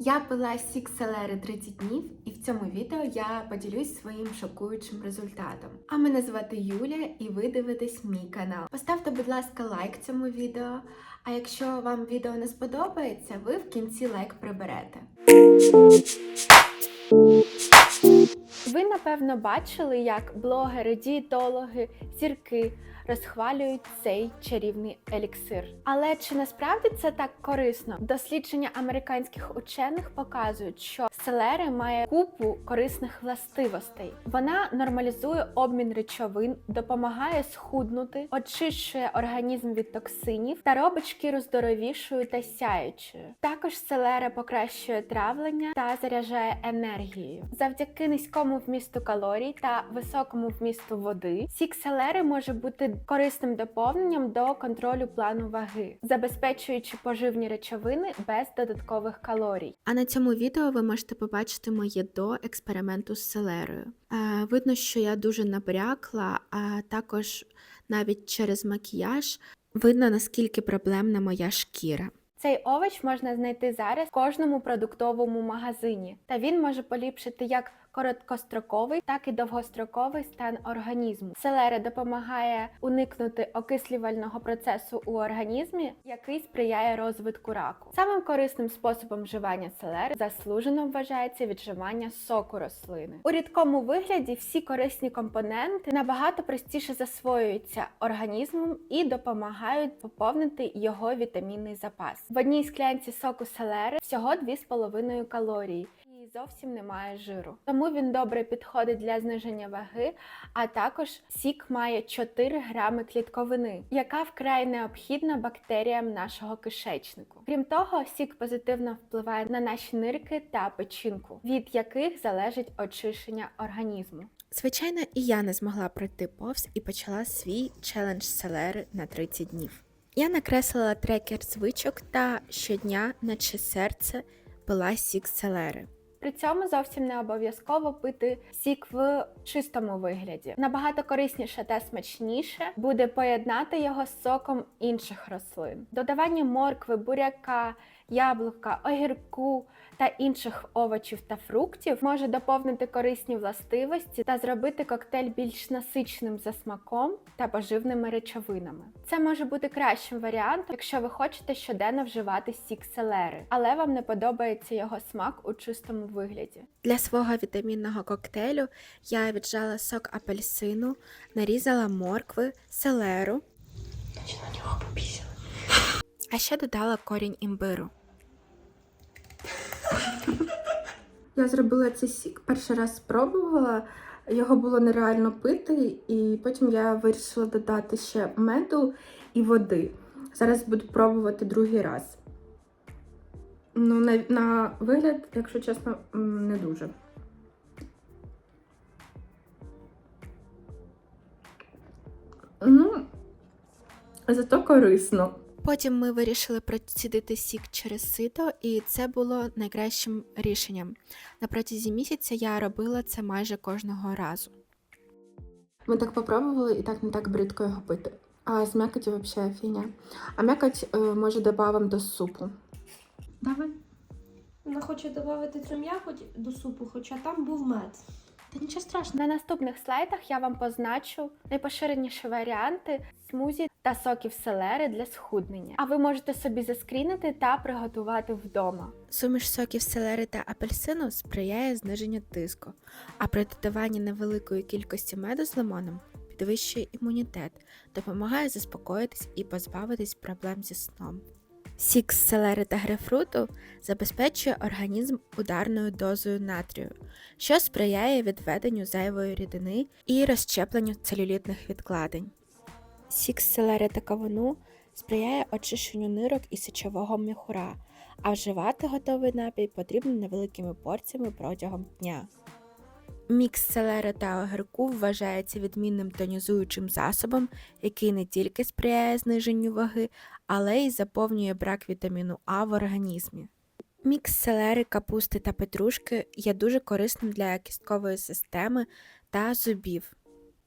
Я пила сік селери 30 днів, і в цьому відео я поділюсь своїм шокуючим результатом. А мене звати Юля, і ви дивитесь мій канал. Поставте, будь ласка, лайк цьому відео. А якщо вам відео не сподобається, ви в кінці лайк приберете. Ви напевно бачили, як блогери, дієтологи, зірки розхвалюють цей чарівний еліксир. Але чи насправді це так корисно? Дослідження американських учених показують, що селери має купу корисних властивостей. Вона нормалізує обмін речовин, допомагає схуднути, очищує організм від токсинів та робить шкіру здоровішою та сяючою. Також селера покращує травлення та заряджає енергією. Завдяки низькому вмісту калорій та високому вмісту води, сік селери може бути корисним доповненням до контролю плану ваги, забезпечуючи поживні речовини без додаткових калорій. А на цьому відео ви можете побачити моє до експерименту з селерою. Е, видно, що я дуже набрякла, а також навіть через макіяж видно наскільки проблемна моя шкіра. Цей овоч можна знайти зараз в кожному продуктовому магазині, та він може поліпшити як короткостроковий, так і довгостроковий стан організму. Селера допомагає уникнути окислювального процесу у організмі, який сприяє розвитку раку. Самим корисним способом вживання селери заслужено вважається віджимання соку рослини. У рідкому вигляді всі корисні компоненти набагато простіше засвоюються організмом і допомагають поповнити його вітамінний запас. В одній склянці соку селери всього 2,5 калорії зовсім немає жиру. Тому він добре підходить для зниження ваги, а також сік має 4 грами клітковини, яка вкрай необхідна бактеріям нашого кишечнику. Крім того, сік позитивно впливає на наші нирки та печінку, від яких залежить очищення організму. Звичайно, і я не змогла пройти повз і почала свій челендж селери на 30 днів. Я накреслила трекер звичок та щодня, наче серце, пила сік селери. При цьому зовсім не обов'язково пити сік в чистому вигляді. Набагато корисніше та смачніше буде поєднати його з соком інших рослин. Додавання моркви, буряка, яблука, огірку та інших овочів та фруктів може доповнити корисні властивості та зробити коктейль більш насиченим за смаком та поживними речовинами. Це може бути кращим варіантом, якщо ви хочете щоденно вживати сік селери, але вам не подобається його смак у чистому вигляді. Для свого вітамінного коктейлю я віджала сок апельсину, нарізала моркви, селеру, на нього а ще додала корінь імбиру. Я зробила цей сік, перший раз спробувала. Його було нереально пити, і потім я вирішила додати ще меду і води. Зараз буду пробувати другий раз. Ну, на, на вигляд, якщо чесно, не дуже. Ну, зато корисно. Потім ми вирішили процідити сік через сито, і це було найкращим рішенням. На протязі місяця я робила це майже кожного разу. Ми так попробували і так не так бридко його пити. А з м'якоті взагалі фігня. А м'якоть е, може додамо до супу. Давай. Вона хоче додати цю м'якоть до супу, хоча там був мед. Та нічого страшного. На наступних слайдах я вам позначу найпоширеніші варіанти смузі та соків селери для схуднення. А ви можете собі заскрінити та приготувати вдома. Суміш соків селери та апельсину сприяє зниженню тиску, а при додаванні невеликої кількості меду з лимоном підвищує імунітет, допомагає заспокоїтись і позбавитись проблем зі сном. Сік з селери та грейпфруту забезпечує організм ударною дозою натрію, що сприяє відведенню зайвої рідини і розщепленню целюлітних відкладень. Сік з селери та кавуну сприяє очищенню нирок і сечового міхура, а вживати готовий напій потрібно невеликими порціями протягом дня. Мікс селери та огірку вважається відмінним тонізуючим засобом, який не тільки сприяє зниженню ваги, але й заповнює брак вітаміну А в організмі. Мікс селери, капусти та петрушки є дуже корисним для кісткової системи та зубів.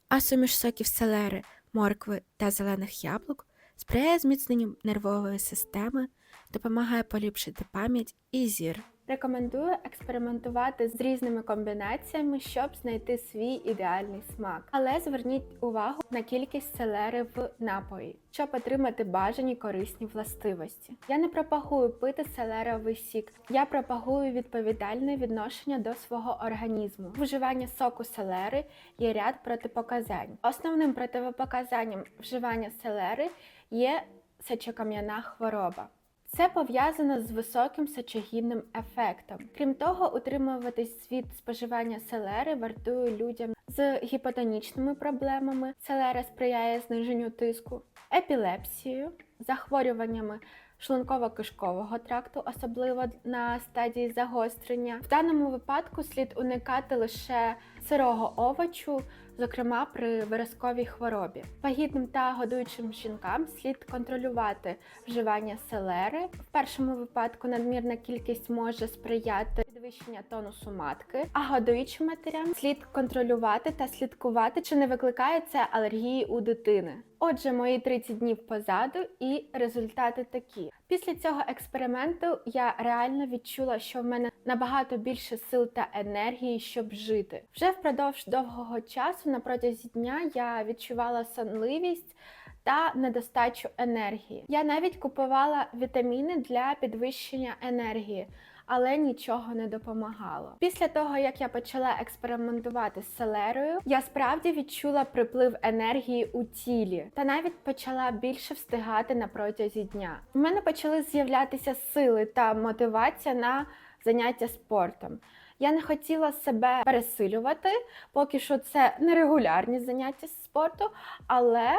А суміш соків селери, моркви та зелених яблук сприяє зміцненню нервової системи, допомагає поліпшити пам'ять і зір. Рекомендую експериментувати з різними комбінаціями, щоб знайти свій ідеальний смак. Але зверніть увагу на кількість селери в напої, щоб отримати бажані корисні властивості. Я не пропагую пити селеровий сік, я пропагую відповідальне відношення до свого організму. Вживання соку селери є ряд протипоказань. Основним протипоказанням вживання селери є сечокам'яна хвороба. Це пов'язано з високим сечогінним ефектом. Крім того, утримуватись від споживання селери вартує людям з гіпотонічними проблемами. Селера сприяє зниженню тиску, епілепсією, захворюваннями шлунково-кишкового тракту, особливо на стадії загострення. В даному випадку слід уникати лише сирого овочу, зокрема при виразковій хворобі. Вагітним та годуючим жінкам слід контролювати вживання селери. В першому випадку надмірна кількість може сприяти підвищення тонусу матки, а годуючим матерям слід контролювати та слідкувати, чи не викликає це алергії у дитини. Отже, мої 30 днів позаду, і результати такі. Після цього експерименту я реально відчула, що в мене набагато більше сил та енергії, щоб жити. Вже впродовж довгого часу на протязі дня я відчувала сонливість. Та недостачу енергії. Я навіть купувала вітаміни для підвищення енергії, але нічого не допомагало. Після того, як я почала експериментувати з селерою, я справді відчула приплив енергії у тілі та навіть почала більше встигати на протязі дня. У мене почали з'являтися сили та мотивація на заняття спортом. Я не хотіла себе пересилювати, поки що це нерегулярні заняття спорту, але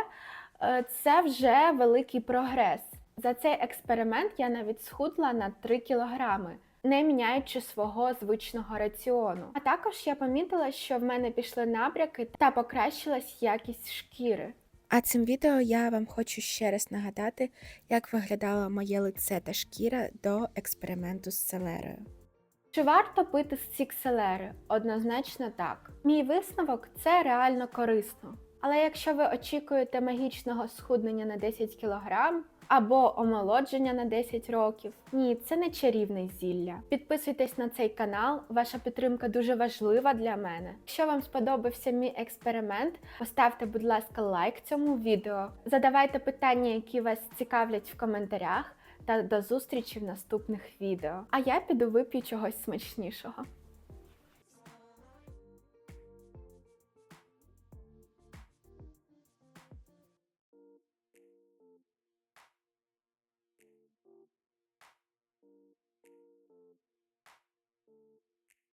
е, це вже великий прогрес. За цей експеримент я навіть схудла на 3 кілограми, не міняючи свого звичного раціону. А також я помітила, що в мене пішли набряки та покращилась якість шкіри. А цим відео я вам хочу ще раз нагадати, як виглядало моє лице та шкіра до експерименту з селерою. Чи варто пити сік селери? Однозначно так. Мій висновок це реально корисно. Але якщо ви очікуєте магічного схуднення на 10 кг або омолодження на 10 років, ні, це не чарівне зілля. Підписуйтесь на цей канал, ваша підтримка дуже важлива для мене. Якщо вам сподобався мій експеримент, поставте, будь ласка, лайк цьому відео. Задавайте питання, які вас цікавлять в коментарях. Та до зустрічі в наступних відео. А я піду вип'ю чогось смачнішого.